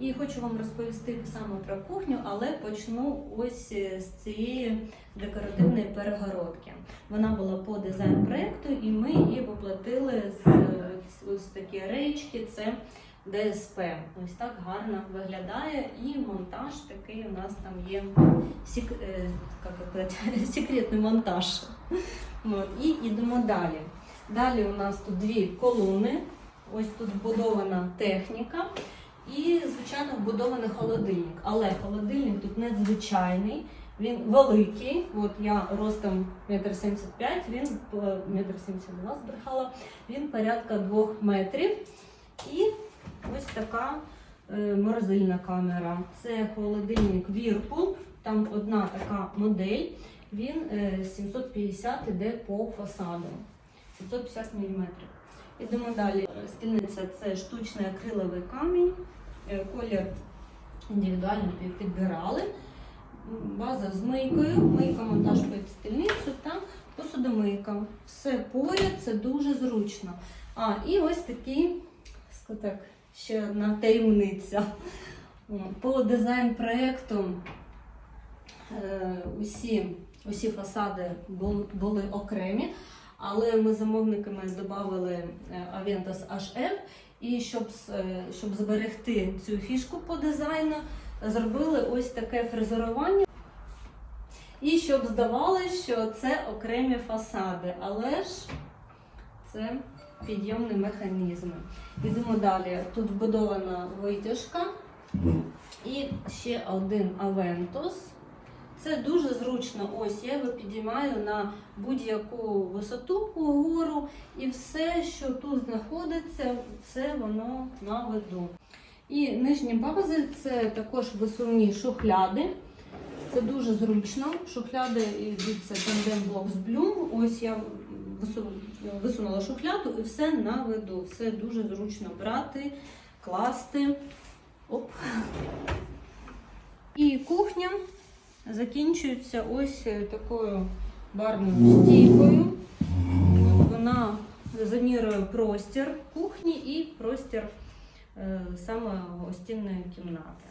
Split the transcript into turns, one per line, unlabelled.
І хочу вам розповісти саме про кухню, але почну ось е, з цієї декоративної перегородки. Вона була по дизайн проекту, і ми її поплатили з з- ось такі речки. Це ДСП. Ось так гарно виглядає. І монтаж такий у нас там є сек... е, як секретний монтаж. От. І йдемо далі. Далі у нас тут дві колони. Ось тут вбудована техніка. І, звичайно, вбудований холодильник. Але холодильник тут надзвичайний, він великий. От я ростом 1,75 м, він 1,72 м збрехала, він порядка 2 метрів. І ось така е, морозильна камера. Це холодильник Whirlpool, там одна така модель. Він е, 750 іде по фасаду. 750 мм. Ідемо далі. Стільниця це штучний акриловий камінь. Е, Колір індивідуально підбирали. База з мийкою, мийка монтаж під стільницю та посудомийка. Все поряд, це дуже зручно. А, і ось такий, так, ще одна таємниця. По дизайн-проєкту е, усі, усі фасади були окремі, але ми замовниками додали Aventus HF, і щоб, е, щоб зберегти цю фішку по дизайну, зробили ось таке фрезерування. І щоб здавалося, що це окремі фасади, але ж це підйомні механізми. Йдемо далі. Тут вбудована витяжка і ще один Aventus. Це дуже зручно. Ось я його підіймаю на будь-яку висоту угору, і все, що тут знаходиться, все воно на виду. І нижні бази це також висувні шухляди. Це дуже зручно. Шухляди це Tandem Box Bloom. Ось я висунула шухляду і все на виду. Все дуже зручно брати, класти. Оп. І кухня закінчується ось е, такою барною стійкою. Вона замірує простір кухні і простір е, саме гостинної кімнати.